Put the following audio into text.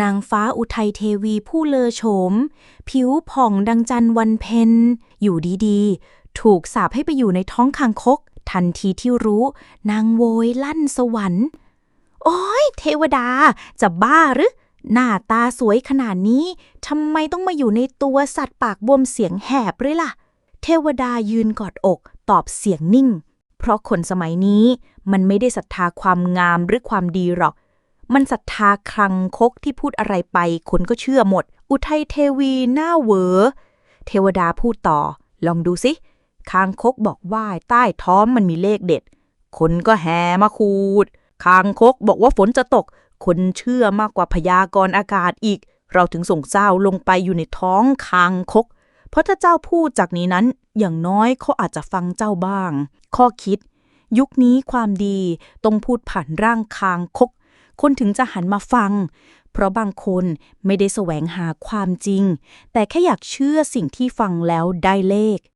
นางฟ้าอุทัยเทวีผู้เลอโฉม ผิวผ่องดังจันวันเพ็ญอยู่ดีๆ ถูกสาปให้ไปอยู่ในท้องคางคก ทันทีที่รู้ นางโวยลั่นสวรรค์ โอ้ยเทวดา จะบ้าหรือ หน้าตาสวยขนาดนี้ทำไมต้องมาอยู่ในตัวสัตว์ปากบวมเสียงแหบเลยล่ะ เทวดายืนกอดอกตอบเสียงนิ่ง เพราะคนสมัยนี้มันไม่ได้ศรัทธาความงามหรือความดีหรอก มันศรัทธาคลังคกที่พูดอะไรไปคนก็เชื่อหมด อุทัยเทวีหน้าเหวอ เทวดาพูดต่อ ลองดูสิคางคกบอกว่าใต้ท้องมันมีเลขเด็ด คนก็แห่มาคูด คางคกบอกว่าฝนจะตก คนเชื่อมากกว่าพยากรณ์อากาศอีก เราถึงส่งเจ้าลงไปอยู่ในท้องคางคก เพราะถ้าเจ้าพูดจากนี้นั้น อย่างน้อยเขาอาจจะฟังเจ้าบ้าง ข้อคิด ยุคนี้ความดีต้องพูดผ่านร่างคางคก คนถึงจะหันมาฟัง เพราะบางคนไม่ได้แสวงหาความจริง แต่แค่อยากเชื่อสิ่งที่ฟังแล้วได้เลข